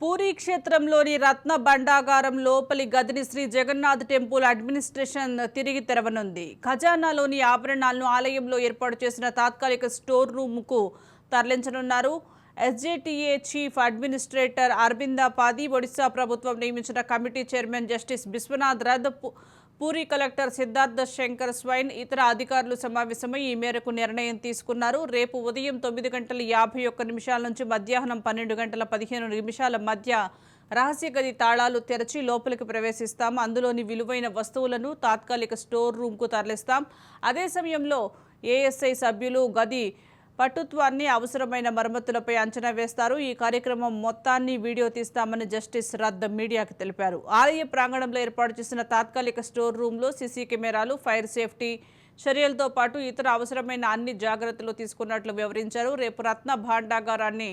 పూరీ క్షేత్రంలోని రత్న భండాగారం లోపలి గదిని Shri Jagannadh temple administration తిరిగి తెరవనుంది. ఖజానాలోని ఆభరణాలను ఆలయంలో ఏర్పాటు చేసిన తాత్కాలిక స్టోర్ రూమ్కు తరలించనున్నారు. SJTA chief administrator Arabinda Padhi Odisha ప్రభుత్వం నియమించిన committee chairman justice Vishwanath Rath Puri collector Siddhartha Shankar Swain ఇతర అధికారులు సమావేశమై ఈ మేరకు నిర్ణయం తీసుకున్నారు. రేపు ఉదయం తొమ్మిది గంటల యాభై ఒక్క నిమిషాల నుంచి మధ్యాహ్నం పన్నెండు గంటల పదిహేను నిమిషాల మధ్య రహస్య గది తాళాలు తెరచి లోపలికి ప్రవేశిస్తాం. అందులోని విలువైన వస్తువులను తాత్కాలిక స్టోర్ రూమ్కు తరలిస్తాం. అదే సమయంలో ఏఎస్ఐ సభ్యులు గది పటుత్వాన్ని అవసరమైన మరమ్మతులపై అంచనా వేస్తారు. ఈ కార్యక్రమం మొత్తాన్ని వీడియో తీస్తామని జస్టిస్ రద్ద మీడియాకు తెలిపారు. ఆలయ ప్రాంగణంలో ఏర్పాటు చేసిన తాత్కాలిక స్టోర్ రూమ్లో సీసీ కెమెరాలు ఫైర్ సేఫ్టీ చర్యలతో పాటు ఇతర అవసరమైన అన్ని జాగ్రత్తలు తీసుకున్నట్లు వివరించారు. రేపు రత్న భాండాగారాన్ని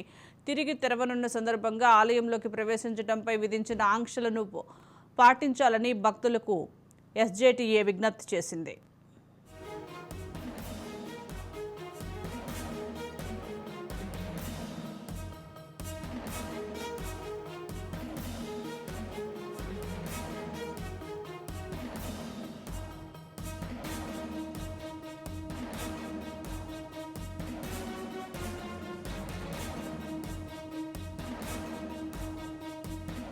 తిరిగి తెరవనున్న సందర్భంగా ఆలయంలోకి ప్రవేశించడంపై విధించిన ఆంక్షలను పాటించాలని భక్తులకు ఎస్జేటీఏ విజ్ఞప్తి చేసింది.